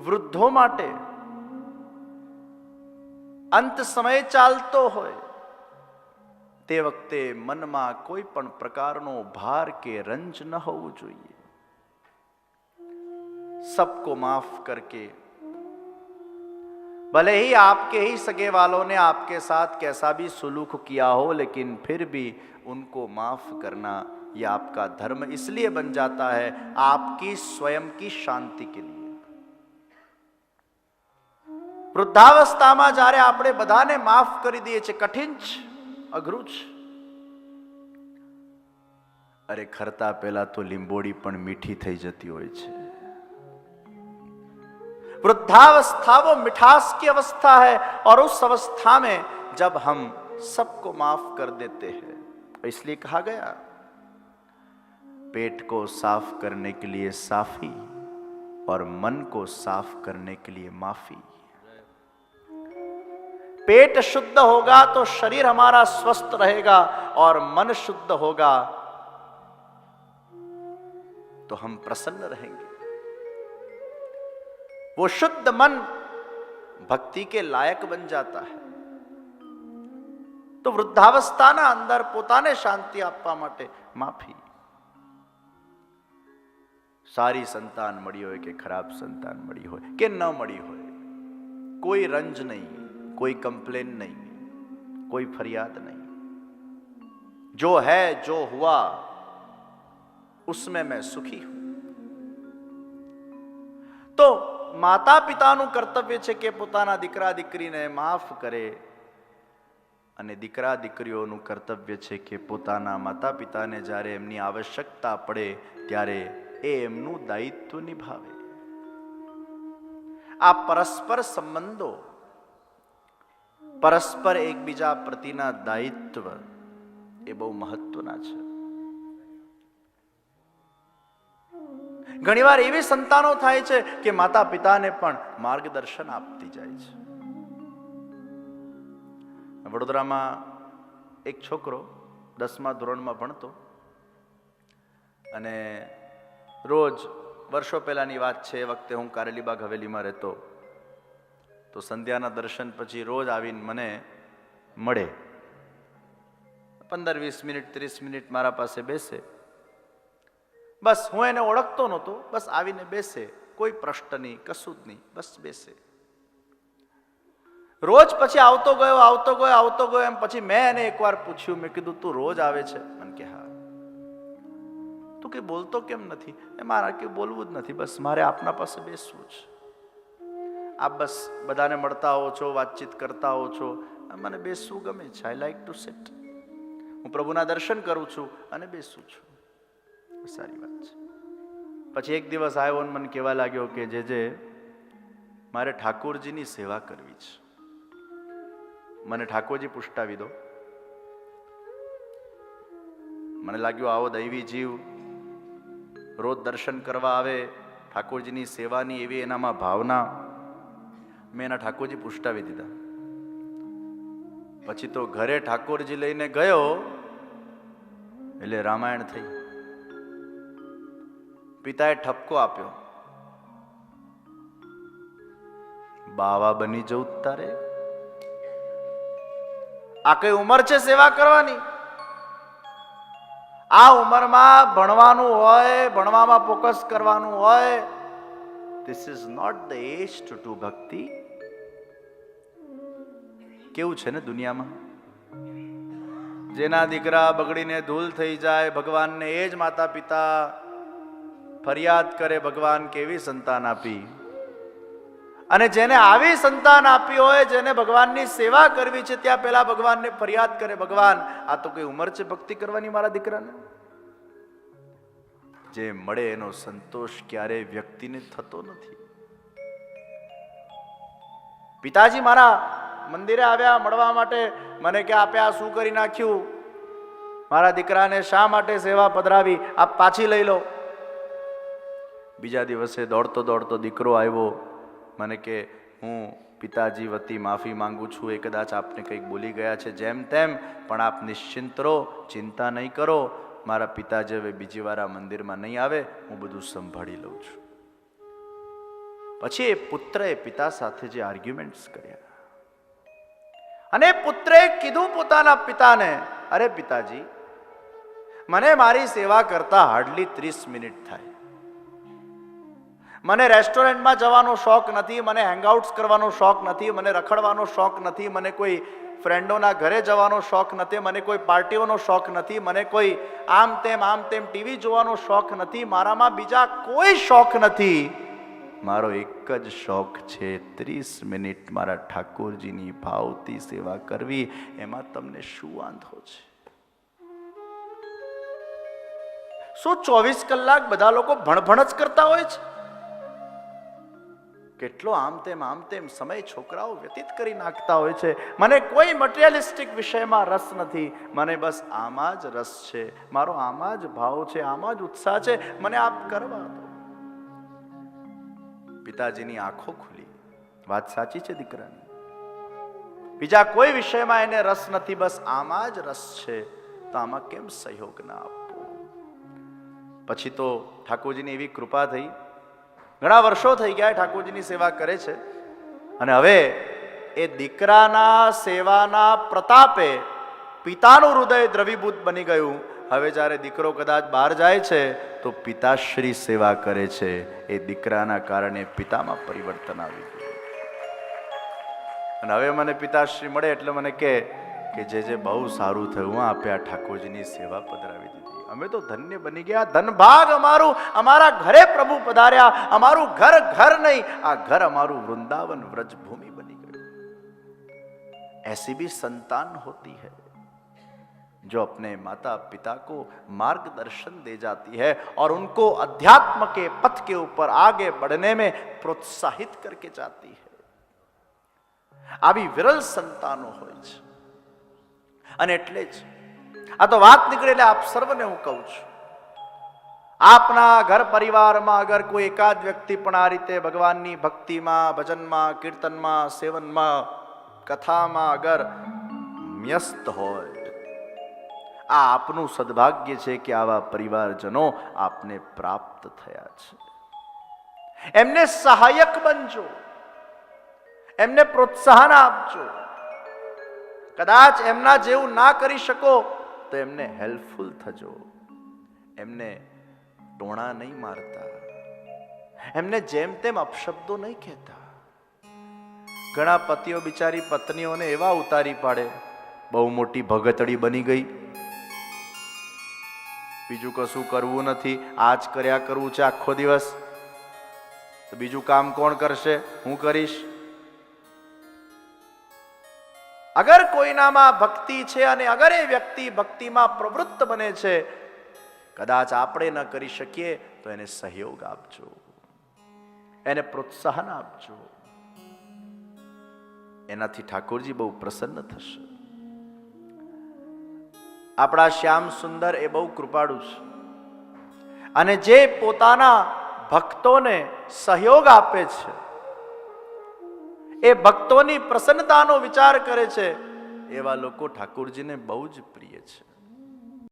વૃદ્ધો માટે અંત સમય ચાલતો હોય તે વખતે મનમાં કોઈ પણ પ્રકારનો ભાર કે રંજ ન હોવું જોઈએ सबको माफ करके भले ही आपके ही सगे वालों ने आपके साथ कैसा भी सुलूक किया हो लेकिन फिर भी उनको माफ करना यह आपका धर्म इसलिए बन जाता है आपकी स्वयं की शांति के लिए વૃદ્ધાવસ્થામાં જ્યારે આપણે બધાને માફ કરી દઈએ છીએ કઠિન છે અઘરું છે અરે ખરતા પહેલા તો લીંબોડી પણ મીઠી થઈ જતી હોય છે वृद्धावस्था वो मिठास की अवस्था है और उस अवस्था में जब हम सबको माफ कर देते हैं इसलिए कहा गया पेट को साफ करने के लिए साफी और मन को साफ करने के लिए माफी पेट शुद्ध होगा तो शरीर हमारा स्वस्थ रहेगा और मन शुद्ध होगा तो हम प्रसन्न रहेंगे वो शुद्ध मन ભક્તિ કે લાયક બન જાતા હૈ તો વૃદ્ધાવસ્થાના અંદર પોતાને શાંતિ આપવા માટે માફી સારી સંતાન મળી હોય કે ખરાબ સંતાન મળી હોય કે ન મળી હોય કોઈ રંજ નહીં કોઈ कंप्लेन नहीं कोई फरियाद नहीं जो है जो हुआ उसमें मैं सुखी हूं તો માતા પિતાનું કર્તવ્ય છે કે પોતાના દીકરા દીકરીને માફ કરે અને દીકરા દીકરીઓનું કર્તવ્ય છે કે પોતાના માતા પિતાને જ્યારે એમની આવશ્યકતા પડે ત્યારે એ એમનું દાયિત્વ નિભાવે આ પરસ્પર સંબંધો પરસ્પર એકબીજા પ્રતિના દાયિત્વ એ બહુ મહત્વના છે. ઘણીવાર એવી સંતાનો થાય છે કે માતા પિતાને પણ માર્ગદર્શન આપતી જાય છે. વડોદરામાં એક છોકરો દસમા ધોરણમાં ભણતો અને રોજ વર્ષો પહેલાની વાત છે, એ વખતે હું કારેલીબાગ હવેલીમાં રહેતો તો સંધ્યાના દર્શન પછી રોજ આવીને મને મળે. પંદર વીસ મિનિટ, ત્રીસ મિનિટ મારા પાસે બેસે. બસ હું એને ઓળખતો નહોતો, બસ આવીને બેસે. કોઈ પ્રશ્ન નહીં, કશું જ નહીં, બસ બેસે. રોજ પછી આવતો ગયો આવતો ગયો આવતો ગયો, એમ પછી મેં એને એકવાર પૂછ્યું, મેં કીધું, તું રોજ આવે છે? મને કે, હા. તું કે બોલતો કેમ નથી? એ મારા કે બોલવું જ નથી, બસ મારે આપના પાસે બેસવું છે. આપ બસ બધાને મળતા હો છો, વાતચીત કરતા હો છો. મને બેસવું ગમે છે. આઈ લાઈક ટુ સેટ હું પ્રભુના દર્શન કરું છું અને બેસું છું. સારી વાત છે. પછી એક દિવસ આવ્યો અને મને કહેવા લાગ્યો કે જે જે, મારે ઠાકોરજીની સેવા કરવી છે. મને ઠાકોરજી પુષ્ટાવી દો. મને લાગ્યું આવો દૈવી જીવ, રોજ દર્શન કરવા આવે, ઠાકોરજીની સેવાની એવી એનામાં ભાવના મેં એના ઠાકોરજી પુષ્ટાવી દીધા. પછી તો ઘરે ઠાકોરજી લઈને ગયો, એટલે રામાયણ થઈ. પિતાએ ઠપકો આપ્યો. બાવા બની જવું તારે? આ કઈ ઉંમર છે સેવા કરવાની? આ ઉંમરમાં ભણવાનું હોય, ભણવામાં ફોકસ કરવાનું હોય this is not the age to to ભક્તિ કેવું છે ને દુનિયામાં? જેના દીકરા બગડીને ધૂલ થઈ જાય, ભગવાનને એ જ માતા પિતા ફરિયાદ કરે, ભગવાન કેવી સંતાન આપી? અને જેને આવી સંતાન આપી હોય, જેને ભગવાનની સેવા કરવી છે, ત્યાં પહેલા ભગવાનને ફરિયાદ કરે, ભગવાન, આ તો કઈ ઉંમર છે ભક્તિ કરવાની મારા દીકરાને? જે મળે એનો સંતોષ ક્યારેય વ્યક્તિને થતો નથી. પિતાજી મારા મંદિરે આવ્યા, મળવા માટે મને કે આપે આ શું કરી નાખ્યું? મારા દીકરાને શા માટે સેવા પધરાવી? આપ પાછી લઈ લો. બીજા દિવસે દોડતો દોડતો દીકરો આવ્યો. મને કે, હું પિતાજી વતી માફી માંગુ છું. એ કદાચ આપને કંઈક બોલી ગયા છે. જેમ તેમ, પણ આપ નિશ્ચિંત રહો, ચિંતા નહીં કરો. મારા પિતાજી હવે બીજી વાર આ મંદિરમાં નહીં આવે. હું બધું સંભાળી લઉં છું. પછી એ પુત્રએ પિતા સાથે જે આર્ગ્યુમેન્ટ્સ કર્યા. અને પુત્રે કીધું પોતાના પિતાને, અરે પિતાજી, મને મારી સેવા કરતા હાર્ડલી ત્રીસ મિનિટ થાય. મને રેસ્ટોરન્ટમાં જવાનો શોખ નથી, મને હેંગઆઉટ્સ કરવાનો શોખ નથી, મને રખડવાનો શોખ નથી, મને કોઈ ફ્રેન્ડોના ઘરે જવાનો શોખ નથી, મને કોઈ પાર્ટીઓનો શોખ નથી, મને કોઈ આમ તેમ આમ તેમ ટીવી જોવાનો શોખ નથી, મારામાં બીજા કોઈ શોખ નથી. મારો એક જ શોખ છે. ત્રીસ મિનિટ મારા ઠાકોરજીની ભાવતી સેવા કરવી, એમાં તમને શું વાંધો છે? શું ચોવીસ કલાક બધા લોકો ભણભણ જ કરતા હોય છે? કેટલો આમ તેમ આમ તેમ સમય છોકરાઓ વ્યતીત કરી નાખતા હોય છે. મને કોઈ મટીરિયલિસ્ટિક વિષયમાં રસ નથી. મને બસ આમાં જ રસ છે. મારો આમાં જ ભાવ છે, આમાં જ ઉત્સાહ છે. મને આપ કરવા દો. પિતાજીની આંખો ખુલી. વાત સાચી છે દીકરાની? બીજા કોઈ વિષયમાં એને રસ નથી, બસ આમાં જ રસ છે. તો આમાં કેમ સહયોગ ના આપવો? પછી તો ઠાકોરજીની એવી કૃપા થઈ. ઘણા વર્ષો થઈ ગયા ઠાકોરજીની સેવા કરે છે. અને હવે એ દીકરાના સેવાના પ્રતાપે પિતાનું હૃદય દ્રવીભૂત બની ગયું. હવે જ્યારે દીકરો કદાચ બહાર જાય છે, તો પિતાશ્રી સેવા કરે છે. એ દીકરાના કારણે પિતામાં પરિવર્તન આવી ગયું. અને હવે મને પિતાશ્રી મળે એટલે મને કહે કે જે જે બહુ સારું થયું આપે આ ઠાકોરજીની સેવા પધરાવી દીધી. અમે તો ધન્ય બની ગયા. ધનભાગ અમારું, અમારા ઘરે પ્રભુ પધાર્યા. અમારું ઘર ઘર નહીં, આ ઘર અમારું વૃંદાવન વ્રજભૂમિ બની ગયું. એસી બી સંતાન હોતી હૈ. जो अपने माता पिता को मार्गदर्शन दे जाती है और उनको अध्यात्म के पथ के ऊपर आगे बढ़ने में प्रोत्साहित करके जाती है આવી વિરલ સંતાનો હોય છે અને એટલે જ આ તો વાત નીકળે એટલે આપ સર્વને હું કહું છું આપના ઘર પરિવારમાં અગર કોઈ એકાદ વ્યક્તિ પણ આ રીતે ભગવાનની ભક્તિમાં ભજનમાં કીર્તનમાં સેવનમાં કથામાં અગર મ્યસ્ત હોય આ આપનું સદભાગ્ય છે કે આવા પરિવારજનો આપને પ્રાપ્ત થયા છે. એમને સહાયક બનજો. એમને પ્રોત્સાહન આપજો. કદાચ એમના જેવું ના કરી શકો તો એમને હેલ્પફુલ થજો. એમને ટોણા નહીં મારતા. એમને જેમ તેમ અપશબ્દો નહીં કહેતા. ઘણા પતિઓ બિચારી પત્નીઓને એવા ઉતારી પાડે. બહુ મોટી ભગતડી બની ગઈ. બીજું કશું કરવું નથી. આજ કર્યા કરવું છે આખો દિવસ. તો બીજું કામ કોણ કરશે? હું કરીશ. અગર કોઈનામાં ભક્તિ છે અને અગર એ વ્યક્તિ ભક્તિમાં પ્રવૃત્ત બને છે, કદાચ આપણે ન કરી શકીએ, તો એને સહયોગ આપજો. એને પ્રોત્સાહન આપજો. એનાથી ઠાકોરજી બહુ પ્રસન્ન થશે. આપણા શ્યામ સુંદર એ બહુ કૃપાળુ છે. અને જે પોતાના ભક્તોને સહયોગ આપે છે, એ ભક્તોની પ્રસન્નતાનો વિચાર કરે છે, એવા લોકો ઠાકોરજીને બહુ જ પ્રિય છે.